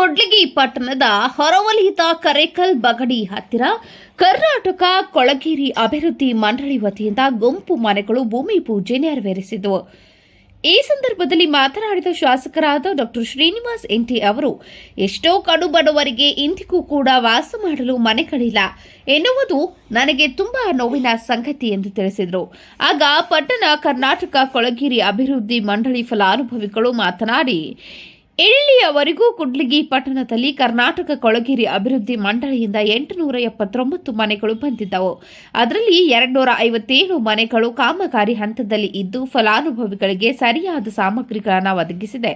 ಕೊಡ್ಲಿಗಿ ಪಟ್ಟಣದ ಹೊರವಲಯದ ಕರೇಕಲ್ ಬಗಡಿ ಹತ್ತಿರ ಕರ್ನಾಟಕ ಕೊಳಗೇರಿ ಅಭಿವೃದ್ಧಿ ಮಂಡಳಿ ವತಿಯಿಂದ ಗುಂಪು ಮನೆಗಳು ಭೂಮಿ ಪೂಜೆ ನೆರವೇರಿಸಿದವು. ಈ ಸಂದರ್ಭದಲ್ಲಿ ಮಾತನಾಡಿದ ಶಾಸಕರಾದ ಡಾಕ್ಟರ್ ಶ್ರೀನಿವಾಸ್ ಎಂಟಿ ಅವರು, ಎಷ್ಟೋ ಕಡು ಬಡವರಿಗೆ ಇಂದಿಗೂ ಕೂಡ ವಾಸ ಮಾಡಲು ಮನೆಗಳಿಲ್ಲ ಎನ್ನುವುದು ನನಗೆ ತುಂಬಾ ನೋವಿನ ಸಂಗತಿ ಎಂದು ತಿಳಿಸಿದರು. ಆಗ ಪಟ್ಟಣ ಕರ್ನಾಟಕ ಕೊಳಗಿರಿ ಅಭಿವೃದ್ಧಿ ಮಂಡಳಿ ಫಲಾನುಭವಿಗಳು ಮಾತನಾಡಿ ಇಲ್ಲಿಯವರೆಗೂ ಕುಡ್ಲಿಗಿ ಪಟ್ಟಣದಲ್ಲಿ ಕರ್ನಾಟಕ ಕೊಳಗಿರಿ ಅಭಿವೃದ್ಧಿ ಮಂಡಳಿಯಿಂದ ಎಂಟುನೂರ ಎಪ್ಪತ್ತೊಂಬತ್ತು ಮನೆಗಳು ಬಂದಿದ್ದವು. ಅದರಲ್ಲಿ ಎರಡ್ನೂರ ಐವತ್ತೇಳು ಮನೆಗಳು ಕಾಮಗಾರಿ ಹಂತದಲ್ಲಿ ಇದ್ದು, ಫಲಾನುಭವಿಗಳಿಗೆ ಸರಿಯಾದ ಸಾಮಗ್ರಿಗಳನ್ನು ಒದಗಿಸಿದೆ.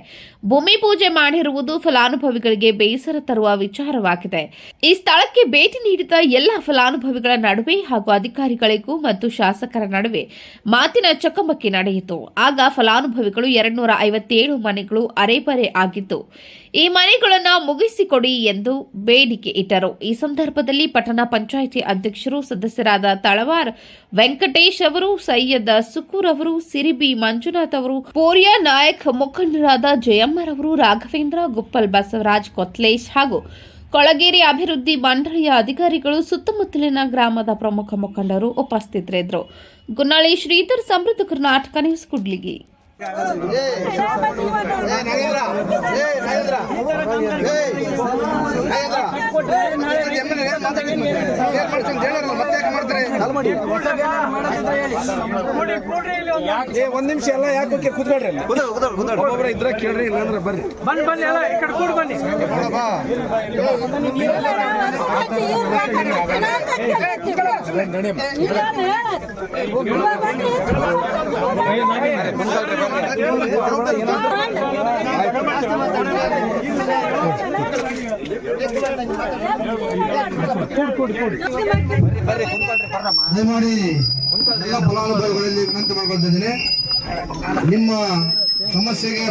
ಭೂಮಿ ಪೂಜೆ ಮಾಡಿರುವುದು ಫಲಾನುಭವಿಗಳಿಗೆ ಬೇಸರ ತರುವ ವಿಚಾರವಾಗಿದೆ. ಈ ಸ್ಥಳಕ್ಕೆ ಭೇಟಿ ನೀಡಿದ ಎಲ್ಲ ಫಲಾನುಭವಿಗಳ ನಡುವೆ ಹಾಗೂ ಅಧಿಕಾರಿಗಳಿಗೂ ಮತ್ತು ಶಾಸಕರ ನಡುವೆ ಮಾತಿನ ಚಕಮಕಿ ನಡೆಯಿತು. ಆಗ ಫಲಾನುಭವಿಗಳು ಎರಡ್ನೂರ ಐವತ್ತೇಳು ಮನೆಗಳು ಅರೆಬರೆ ಆಗಿದ್ದು, ಈ ಮನೆಗಳನ್ನು ಮುಗಿಸಿಕೊಡಿ ಎಂದು ಬೇಡಿಕೆ ಇಟ್ಟರು. ಈ ಸಂದರ್ಭದಲ್ಲಿ ಪಟ್ಟಣ ಪಂಚಾಯಿತಿ ಅಧ್ಯಕ್ಷರು, ಸದಸ್ಯರಾದ ತಳವಾರ್ ವೆಂಕಟೇಶ್ ಅವರು, ಸೈಯದ್ ಸುಕೂರ್ ಅವರು, ಸಿರಿಬಿ ಮಂಜುನಾಥ್ ಅವರು, ಪೋರಿಯಾ ನಾಯಕ್ ಮುಖಂಡರಾದ ಜಯಮ್ಮರವರು ರಾಘವೇಂದ್ರ ಗುಪ್ಪಲ್ ಬಸವರಾಜ್ ಕೊತ್ಲೇಶ್ ಹಾಗೂ ಕೊಳಗೇರಿ ಅಭಿವೃದ್ಧಿ ಮಂಡಳಿಯ ಅಧಿಕಾರಿಗಳು, ಸುತ್ತಮುತ್ತಲಿನ ಗ್ರಾಮದ ಪ್ರಮುಖ ಮುಖಂಡರು ಉಪಸ್ಥಿತರಿದ್ದರು. ಗುನ್ನಾಳಿ ಶ್ರೀಧರ್, ಸಮೃದ್ಧ ಕರ್ನಾಟಕ ನ್ಯೂಸ್, ಕುಡ್ಲಿಗಿ. నరేంద్ర. నరేంద్ర. నరేంద్ర. ಏ ಒಂದ್ ನಿಮಿಷ ಎಲ್ಲ ಯಾಕೆ ಅಲ್ಲಿ. ಒಬ್ಬೊಬ್ರ ಇದ್ರ ಕೇಳ್ರಿ ಇಲ್ಲಾಂದ್ರೆ ಬರ್ರಿ ಬನ್ನಿ ಬನ್ನಿ ಎಲ್ಲ ಈ ಕಡೆ ಕೂಡ ಬನ್ನಿ ಬಾ ಎಲ್ಲ ಫಲಾನುಭವಿಗಳಲ್ಲಿ ವಿನಂತಿ ಮಾಡ್ಕೊಳ್ತಿದ್ದೀನಿ ನಿಮ್ಮ ಸಮಸ್ಯೆಗೆ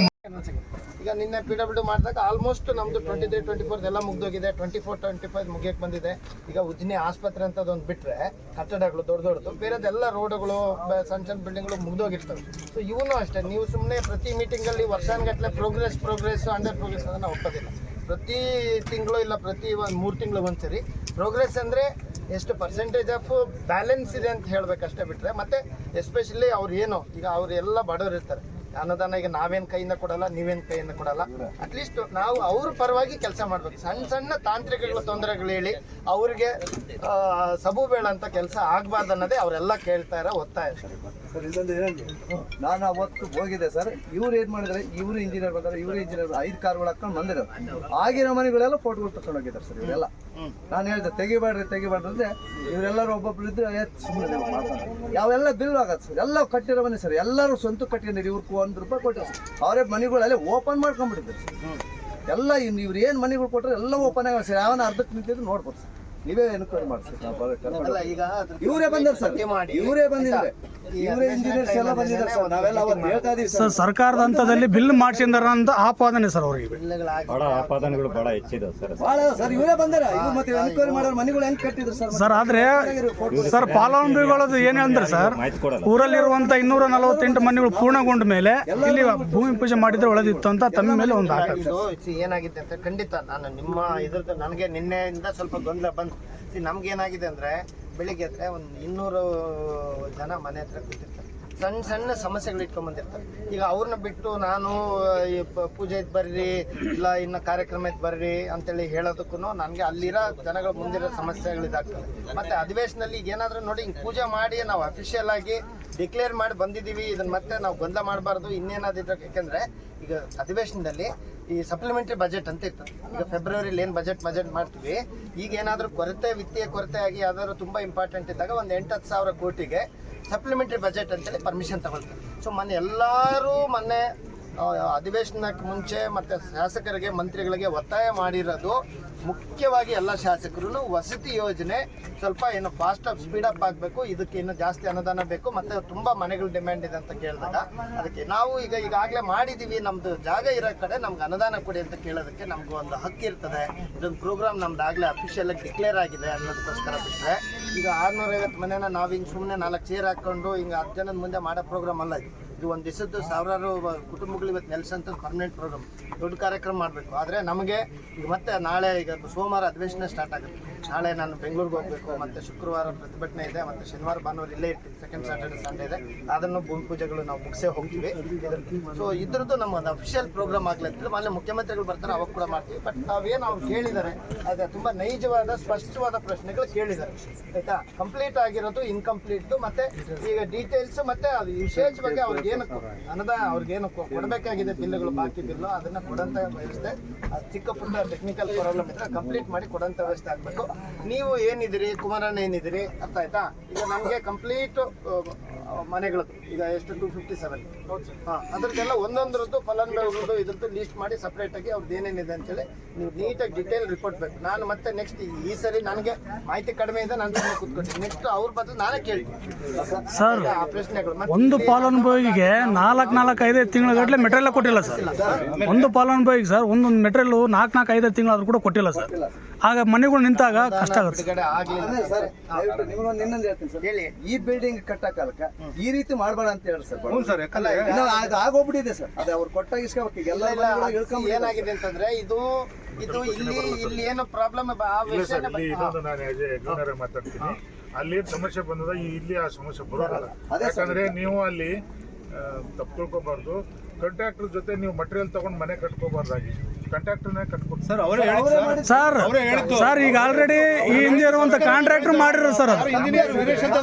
ಈಗ ನಿನ್ನೆ ಪಿ ಡಬ್ಲ್ಯೂ ಮಾಡಿದಾಗ ಆಲ್ಮೋಸ್ಟ್ ನಮ್ದು ಟ್ವೆಂಟಿ ತ್ರೀ ಟ್ವೆಂಟಿ ಫೋರ್ ಎಲ್ಲ ಮುಗ್ದೋಗಿದೆ. ಟ್ವೆಂಟಿ ಫೋರ್ ಟ್ವೆಂಟಿ ಫೈವ್ ಮುಗಿಯಕ್ಕೆ ಬಂದಿದೆ. ಈಗ ಉಜ್ನಿ ಆಸ್ಪತ್ರೆ ಅಂತ ಬಿಟ್ರೆ ಕಟ್ಟಡಗಳು ದೊಡ್ಡ ದೊಡ್ಡದು, ಬೇರೆದೆಲ್ಲ ರೋಡ್ಗಳು ಸಣ್ಣ ಸಣ್ಣ ಬಿಲ್ಡಿಂಗ್ಗಳು ಮುಗ್ದೋಗಿರ್ತವೆ. ಸೊ ಇವನು ಅಷ್ಟೇ, ನೀವು ಸುಮ್ಮನೆ ಪ್ರತಿ ಮೀಟಿಂಗಲ್ಲಿ ವರ್ಷಾನ್ಗಟ್ಟಲೆ ಪ್ರೋಗ್ರೆಸ್ ಪ್ರೋಗ್ರೆಸ್ ಅಂಡರ್ ಪ್ರೋಗ್ರೆಸ್ ಅಂತ ನಾವು ಒಪ್ಪೋದಿಲ್ಲ ಪ್ರತಿ ತಿಂಗಳು ಇಲ್ಲ, ಪ್ರತಿ ಒಂದು ಮೂರು ತಿಂಗಳು ಒಂದ್ಸರಿ. ಪ್ರೋಗ್ರೆಸ್ ಅಂದರೆ ಎಷ್ಟು ಪರ್ಸೆಂಟೇಜ್ ಆಫ್ ಬ್ಯಾಲೆನ್ಸ್ ಇದೆ ಅಂತ ಹೇಳಬೇಕಷ್ಟೇ ಬಿಟ್ಟರೆ ಮತ್ತು ಎಸ್ಪೆಷಲಿ ಅವ್ರು ಏನು, ಈಗ ಅವರೆಲ್ಲ ಬಡವರು ಇರ್ತಾರೆ. ಅನ್ನದಾನ ಈಗ ನಾವೇನ್ ಕೈಯಿಂದ ಕೊಡಲ್ಲ, ನೀವೇನ್ ಕೈಯಿಂದ ಕೊಡಲ್ಲ. ಅಟ್ಲೀಸ್ಟ್ ನಾವು ಅವ್ರ ಪರವಾಗಿ ಕೆಲಸ ಮಾಡ್ಬೇಕು. ಸಣ್ಣ ಸಣ್ಣ ತಾಂತ್ರಿಕಗಳ ತೊಂದರೆಗಳು ಹೇಳಿ ಅವ್ರಿಗೆ ಸಬು ಬೇಡ ಅಂತ ಕೆಲಸ ಆಗ್ಬಾರ್ದು ಅನ್ನೋದೇ ಅವರೆಲ್ಲ ಕೇಳ್ತಾ ಇರೋ ಒತ್ತಾಯ. ಸರ್ ಇದೊಂದು ನಾನು ಅವತ್ತು ಹೋಗಿದ್ದೆ ಸರ್. ಇವ್ರು ಏನ್ ಮಾಡಿದ್ರೆ ಇವರು ಇಂಜಿನಿಯರ್ ಬಂದಾರೆ ಇವರು ಇಂಜಿನಿಯರ್ ಐದು ಕಾರ್ಗಳು ಹಾಕೊಂಡು ಬಂದಿರೋ ಆಗಿರೋ ಮನೆಗಳೆಲ್ಲ ಫೋಟೋಗಳು ತಗೊಂಡು ಹೋಗಿದ್ದಾರೆ ಸರ್ ಇವರೆಲ್ಲ. ನಾನು ಹೇಳಿದೆ, ತೆಗಿಬೇಡ್ರಿ ತೆಗಿಬೇಡ್ರಿ ಅಂದ್ರೆ ಇವರೆಲ್ಲರೂ ಒಬ್ಬೊಬ್ರು ಇದ್ರೆ ಸುಮ್ಮನೆ ಯಾವೆಲ್ಲ ಬಿಲ್ ಆಗತ್ತೆ ಸರ್? ಎಲ್ಲ ಕಟ್ಟಿರೋ ಮನೆ ಸರ್. ಎಲ್ಲರೂ ಸ್ವಂತ ಕಟ್ಟಿದ್ದಾರೆ ಇವ್ರಿಗೆ ಒಂದು ರೂಪಾಯಿ ಕೊಟ್ಟರು. ಅವರೇ ಮನೆಗಳಲ್ಲೇ ಓಪನ್ ಮಾಡ್ಕೊಂಡ್ಬಿಟ್ಟಿದ್ದಾರೆ ಎಲ್ಲ ಇವ್ರು ಏನು ಮನೆಗಳು ಕೊಟ್ಟರೆ ಎಲ್ಲ ಓಪನ್ ಆಗಿ ಸರ್ ಯಾವನ ಅರ್ಧಕ್ಕೆ ನಿಂತಿದ್ದು ನೋಡ್ಬೋದು. ಸರ್ ನೀವೇ ಎನ್ಕ್ವೈರಿ ಮಾಡಿ ಸರ್ ನಾವು ಬರೋ- ಕರ್ಕೊಂಡು ಅಲ್ಲ ಈಗ ಇವರೇ ಬಂದಿದ್ದಾರೆ ಸರ್ ಇವರೇ ಬಂದಿದ್ದಾರೆ. ಇವರೇ ಇಂಜಿನಿಯರ್ಸ್ ಎಲ್ಲ ಬಂದಿದ್ದಾರೆ ಸರ್ ನಾವೆಲ್ಲ ಅವತ್ತು ಹೇಳ್ತಾ ಇದೀವಿ ಸರ್ ಸರ್. ಸರ್ಕಾರದ ಹಂತದಲ್ಲಿ ಬಿಲ್ ಮಾಡ್ಸಿದಾರ ಅಂತ ಆಪಾದನೆ ಸರ್ ಅವ್ರಿಗೆ. ಬಹಳ ಆಪಾದನೆಗಳು ಬಹಳ ಹೆಚ್ಚಿದಾವೆ ಸರ್. ಬಹಳ ಸರ್ ಇವರೇ ಬಂದಾರ. ಇವ್ರು ಮತ್ತೆ ಎನ್ಕ್ವೈರಿ ಮಾಡೋರು ಮನೆಗಳು ಹೆಂಗ್ ಕಟ್ಟಿದ್ರು ಸರ್? ಸರ್ ಆದ್ರೆ ಸರ್ ಫಲಾನುಭವಿಗಳದ್ದು ಏನ್ ಹೇಳಿದ್ರೆ ಸರ್? ಊರಲ್ಲಿರುವಂತ ಇನ್ನೂರ ನಲವತ್ತೆಂಟು ಮನೆಗಳು ಪೂರ್ಣಗೊಂಡ ಮೇಲೆ ಇಲ್ಲಿ ಭೂಮಿ ಪೂಜೆ ಮಾಡಿದ್ರೆ ಒಳ್ಳೆದಿತ್ತು ಅಂತ ತಮ್ಮ ಮೇಲೆ ಒಂದು ಆಟ ಏನಾಗಿದೆ ಅಂತ ಖಂಡಿತ ನಾನು ನಿಮ್ಮ ಇದ್ರದ್ದು ನನಗೆ ನಿನ್ನೆಯಿಂದ ಸ್ವಲ್ಪ ಗೊಂದಲ ಬಂತು. See, ನಮ್ಗೆ ಏನಾಗಿದೆ ಅಂದ್ರೆ ಬೆಳಿಗ್ಗೆ ಎದ್ರೆ ಒಂದು ಇನ್ನೂರು ಜನ ಮನೆ ಹತ್ರ ಕೂತಿರ್ತಾರೆ. ಸಣ್ಣ ಸಣ್ಣ ಸಮಸ್ಯೆಗಳು ಇಟ್ಕೊಂಡ್ ಬಂದಿರ್ತಾರೆ. ಈಗ ಅವ್ರನ್ನ ಬಿಟ್ಟು ನಾನು, ಈ ಪೂಜೆ ಇದ್ ಬರ್ರಿ, ಇಲ್ಲ ಇನ್ನ ಕಾರ್ಯಕ್ರಮ ಇದ್ ಬರ್ರಿ ಅಂತೇಳಿ ಹೇಳೋದಕ್ಕೂ ನನಗೆ ಅಲ್ಲಿರೋ ಜನಗಳ ಮುಂದಿರೋ ಸಮಸ್ಯೆಗಳು ಇದಾಗ್ತದೆ. ಮತ್ತೆ ಅಧಿವೇಶನದಲ್ಲಿ ಏನಾದ್ರೂ ನೋಡಿ ಹಿಂಗೆ ಪೂಜೆ ಮಾಡಿ ನಾವು ಅಫಿಷಿಯಲ್ ಆಗಿ ಡಿಕ್ಲೇರ್ ಮಾಡಿ ಬಂದಿದ್ದೀವಿ ಇದನ್ನ ಮತ್ತೆ ನಾವು ಗೊಂದಲ ಮಾಡಬಾರ್ದು ಇನ್ನೇನಾದಿದ್ರೆ ಯಾಕೆಂದರೆ ಈಗ ಅಧಿವೇಶನದಲ್ಲಿ ಈ ಸಪ್ಲಿಮೆಂಟರಿ ಬಜೆಟ್ ಅಂತ ಇತ್ತು ಈಗ ಫೆಬ್ರವರಿಲಿ ಏನು ಬಜೆಟ್ ಬಜೆಟ್ ಮಾಡ್ತೀವಿ, ಈಗ ಏನಾದರೂ ಕೊರತೆ, ವಿತ್ತೀಯ ಕೊರತೆ ಆಗಿ ಯಾವ್ದಾದ್ರು ತುಂಬ ಇಂಪಾರ್ಟೆಂಟ್ ಇದ್ದಾಗ ಒಂದು ಎಂಟು ಹತ್ತು ಸಾವಿರ ಕೋಟಿಗೆ ಸಪ್ಲಿಮೆಂಟರಿ ಬಜೆಟ್ ಅಂತೇಳಿ ಪರ್ಮಿಷನ್ ತಗೊಳ್ತಾರೆ. ಸೊ ಮೊನ್ನೆ ಎಲ್ಲರೂ ಮೊನ್ನೆ ಅಧಿವೇಶನಕ್ಕೆ ಮುಂಚೆ ಮತ್ತು ಶಾಸಕರಿಗೆ, ಮಂತ್ರಿಗಳಿಗೆ ಒತ್ತಾಯ ಮಾಡಿರೋದು ಮುಖ್ಯವಾಗಿ ಎಲ್ಲ ಶಾಸಕರು ವಸತಿ ಯೋಜನೆ ಸ್ವಲ್ಪ ಏನು ಫಾಸ್ಟ್ ಅಪ್ ಸ್ಪೀಡ್ ಅಪ್ ಆಗಬೇಕು, ಇದಕ್ಕೆ ಇನ್ನು ಜಾಸ್ತಿ ಅನುದಾನ ಬೇಕು, ಮತ್ತೆ ತುಂಬ ಮನೆಗಳು ಡಿಮ್ಯಾಂಡ್ ಇದೆ ಅಂತ ಕೇಳಿದಾಗ ಅದಕ್ಕೆ ನಾವು ಈಗ ಈಗಾಗಲೇ ಮಾಡಿದ್ದೀವಿ ನಮ್ಮದು ಜಾಗ ಇರೋ ಕಡೆ ನಮ್ಗೆ ಅನುದಾನ ಕೊಡಿ ಅಂತ ಕೇಳೋದಕ್ಕೆ ನಮ್ಗೆ ಒಂದು ಹಕ್ಕು ಇರ್ತದೆ. ಇದೊಂದು ಪ್ರೋಗ್ರಾಮ್ ನಮ್ದು ಆಗಲೇ ಅಫಿಷಿಯಲ್ ಆಗಿ ಡಿಕ್ಲೇರ್ ಆಗಿದೆ ಅನ್ನೋದಕ್ಕೋಸ್ಕರ ಬಿಟ್ಟರೆ ಈಗ ಆರ್ನೂರೈವತ್ತು ಮನೆನ ನಾವು ಹಿಂಗೆ ಸುಮ್ಮನೆ ನಾಲ್ಕು ಚೇರ್ ಹಾಕ್ಕೊಂಡು ಹಿಂಗೆ ಹತ್ತು ಜನದ ಮುಂದೆ ಮಾಡೋ ಪ್ರೋಗ್ರಾಮ್ ಅಲ್ಲ ಇದು. ಇದು ಒಂದು ದಿವಸದ್ದು ಸಾವಿರಾರು ಕುಟುಂಬಗಳು ಇವತ್ತು ನೆಲೆಸಂತ ಪರ್ಮನೆಂಟ್ ಪ್ರೋಗ್ರಾಮ್ ದೊಡ್ಡ ಕಾರ್ಯಕ್ರಮ ಮಾಡಬೇಕು. ಆದರೆ ನಮಗೆ ಈಗ ಮತ್ತೆ ನಾಳೆ ಈಗ ಸೋಮವಾರ ಅಧಿವೇಶನ ಸ್ಟಾರ್ಟ್ ಆಗುತ್ತೆ. ನಾಳೆ ನಾನು ಬೆಂಗಳೂರಿಗೆ ಹೋಗಬೇಕು, ಮತ್ತೆ ಶುಕ್ರವಾರ ಪ್ರತಿಭಟನೆ ಇದೆ, ಮತ್ತೆ ಶನಿವಾರ, ಭಾನುವಾರ ಇಲ್ಲೇ ಇರ್ತೀನಿ. ಸೆಕೆಂಡ್ ಸ್ಯಾಟರ್ಡೆ ಸಂಡೇ ಇದೆ. ಅದನ್ನು ಭೂಮಿ ಪೂಜೆಗಳು ನಾವು ಮುಗಿಸೇ ಹೋಗ್ತೀವಿ. ಸೊ ಇದ್ರದ್ದು ನಮ್ಮ ಅಫಿಷಿಯಲ್ ಪ್ರೋಗ್ರಾಮ್ ಆಗ್ಲತ್ತಿಲ್ಲ ಮೊನ್ನೆ ಮುಖ್ಯಮಂತ್ರಿಗಳು ಬರ್ತಾರೆ, ಅವಾಗ ಕೂಡ ಮಾಡ್ತೀವಿ. ಬಟ್ ನಾವೇನು ಅವ್ರು ಕೇಳಿದ್ದಾರೆ, ಅದೇ ತುಂಬಾ ನೈಜವಾದ, ಸ್ಪಷ್ಟವಾದ ಪ್ರಶ್ನೆಗಳು ಕೇಳಿದ್ದಾರೆ. ಆಯ್ತಾ? ಕಂಪ್ಲೀಟ್ ಆಗಿರೋದು ಇನ್ಕಂಪ್ಲೀಟ್ ಮತ್ತೆ ಈಗ ಡೀಟೇಲ್ಸ್ ಮತ್ತೆ ಅದು ಬಗ್ಗೆ ಅವ್ರಿಗೆ ಏನು ಅನುದಾನ ಅವ್ರಿಗೆ ಏನು ಕೊ- ಕೊಡಬೇಕಾಗಿದೆ ಬಿಲ್ಗಳು ಬಾಕಿ ಬಿಲ್ಲು, ಅದನ್ನ ಕೊಡಂತ ವ್ಯವಸ್ಥೆ. ಚಿಕ್ಕ ಪುಟ್ಟ ಟೆಕ್ನಿಕಲ್ ಪ್ರಾಬ್ಲಮ್ ಇದ್ರೆ ಕಂಪ್ಲೀಟ್ ಮಾಡಿ ಕೊಡಂತ ವ್ಯವಸ್ಥೆ ಆಗಬೇಕು. ನೀವು ಏನಿದ್ದೀರಿ? ಕುಮಾರಣ್ಣ ಏನಿದ್ದೀರಿ? ಅರ್ಥ ಆಯ್ತಾ? ಈಗ ನಮಗೆ ಕಂಪ್ಲೀಟ್ ಮನೆಗಳು ಈಗ ಎಷ್ಟು? ಟೂ ಫಿಫ್ಟಿ ಸೆವೆನ್ ಹಾಂ ಅದ್ರದ್ದೆಲ್ಲ ಒಂದೊಂದ್ರದ್ದು ಫಲಾನುಭವಿಗಳದ್ದು ಇದ್ರದ್ದು ಲೀಸ್ಟ್ ಮಾಡಿ ಸಪ್ರೇಟಾಗಿ ಅವ್ರದ್ದು ಏನೇನಿದೆ ಅಂತೇಳಿ ನೀವು ನೀಟಾಗಿ ಡಿಟೇಲ್ ರಿಪೋರ್ಟ್ ಬೇಕು. ನಾನು ಮತ್ತೆ ನೆಕ್ಸ್ಟ್ ಈ ಸರಿ ನನಗೆ ಮಾಹಿತಿ ಕಡಿಮೆ ಇದೆ ನಾನು ಸುಮ್ಮನೆ ಕೂತ್ಕೊಳ್ತೀನಿ. ನೆಕ್ಸ್ಟ್ ಅವ್ರ ಬದಲು ನಾನೇ ಕೇಳ್ತೀನಿ. ಸರ್ ಆ ಪ್ರಶ್ನೆಗಳು. ಮತ್ತೆ ಒಂದು ಫಲಾನುಭವಿಗೆ ನಾಲ್ಕು ನಾಲ್ಕು ಐದೈದು ತಿಂಗಳ ಗಟ್ಟಲೆ ಮೆಟೀರಿಯಲ್ ಕೊಟ್ಟಿಲ್ಲ ಸರ್. ಒಂದು ಫಲಾನುಭವಿಗೆ ಸರ್ ಒಂದೊಂದು ಮೆಟೀರಿಯಲ್ ನಾಲ್ಕು ನಾಲ್ಕು ಐದೈದು ತಿಂಗಳು ಆದ್ರೂ ಕೂಡ ಕೊಟ್ಟಿಲ್ಲ ಸರ್. ಆಗ ಮನೆಗಳು ನಿಂತಾಗ ಕಷ್ಟ ಆಗುತ್ತೆ. ಆಗ್ಲಿಲ್ಲ. ಸರ್ ದಯವಿಟ್ಟು ನಿಮ್ಗೊಂದು ಇನ್ನೊಂದು ಹೇಳ್ತೀನಿ ಸರ್. ಹೇಳಿ. ಈ ಬಿಲ್ಡಿಂಗ್ ಕಟ್ಟಕ್ಕ ಈ ರೀತಿ ಮಾಡಬೇಡ ಅಂತ ಹೇಳಿ ಸರ್. ಹ್ಞೂ ಸರ್ ಅಲ್ಲ ಇನ್ನು ಅದು ಆಗೋಗ್ಬಿಟ್ಟಿದೆ ಸರ್. ಅದೇ ಅವ್ರು ಕೊಟ್ಟಾಗ ಇಸ್ಕೋಬೇಕು ಎಲ್ಲ ಇಲ್ಲ, ಏನಾಗಿದೆ ಅಂತಂದ್ರೆ ಇದು ಇದು ಇಲ್ಲಿ ಇಲ್ಲಿ ಏನು ಪ್ರಾಬ್ಲಮ್ ಆ ವಿಷಯನ ಇಲ್ಲಿ ನಾನು ಮಾತಾಡ್ತೀನಿ. ಅಲ್ಲಿ ಏನ್ ಸಮಸ್ಯೆ ಬಂದದ? ಈ ಇಲ್ಲಿ ಆ ಸಮಸ್ಯೆ ಬರೋದಿಲ್ಲ. ಅದೇ ಸರ್. ಯಾಕಂದ್ರೆ ನೀವು ಅಲ್ಲಿ ತಪ್ಪು ತಿಳ್ಕೊಬಾರ್ದು ಕಾಂಟ್ರಾಕ್ಟರ್ ಜೊತೆ ನೀವು ಮಟೀರಿಯಲ್ ತಗೊಂಡು ಮನೆ ಕಟ್ಕೋಬಾರ್ದಾಗಿ. ಕಾಂಟ್ರಾಕ್ಟರ್ನೇ ಕಟ್ಕೊಡ್ತಾರೆ ಸರ್ ಅವರೇ ಹೇಳಿದ್ದು ಸರ್. ಅವರೇ ಹೇಳಿದ್ದು. ಸರ್ ಈಗ ಆಲ್ರೆಡಿ ಈ ಹಿಂದೆ ಇರುವಂತ ಕಾಂಟ್ರಾಕ್ಟರ್ ಮಾಡಿರೋ ಸರ್ ಅದು. ಇಂಜಿನಿಯರ್ ವೀರೇಶ್ ಅಂತ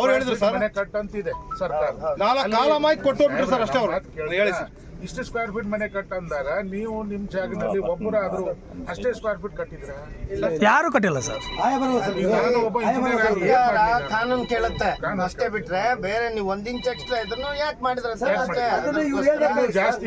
ಅವ್ರು ಹೇಳಿದ್ರು ಸರ್. ಮನೆ ಕಟ್ಟಂತಿದೆ ಸರ್ಕಾರ. ನಾಲ್ಕು ಕಾಲ ಮಾಹಿತಿ ಕೊಟ್ಟು ಹೋಗ್ಬಿಟ್ರು ಸರ್ ಅಷ್ಟೇ ಅವ್ರು. ಹೇಳಿ ಸರ್. ಇಷ್ಟು ಸ್ಕ್ವೇರ್ ಫೀಟ್ ಮನೆ ಕಟ್ ಅಂದಾಗ ನೀವು ನಿಮ್ ಜಾಗದಲ್ಲಿ ಒಬ್ಬರಾದ್ರೂ ಅಷ್ಟೇ ಸ್ಕ್ವೇರ್ ಫೀಟ್ ಕಟ್ಟಿದ್ರ? ಯಾರು ಕಟ್ಟಿಲ್ಲ ಸರ್? ಕಾನೂನು ಕೇಳುತ್ತೆ. ಅಷ್ಟೇ ಬಿಟ್ರೆ ಬೇರೆ ನೀವು ಒಂದ್ ಇಂಚ್ ಎಕ್ಸ್ಟ್ರಾ ಇದ್ರು ಯಾಕೆ ಮಾಡಿದ್ರ ಸರ್, ಅಷ್ಟೇ ಜಾಸ್ತಿ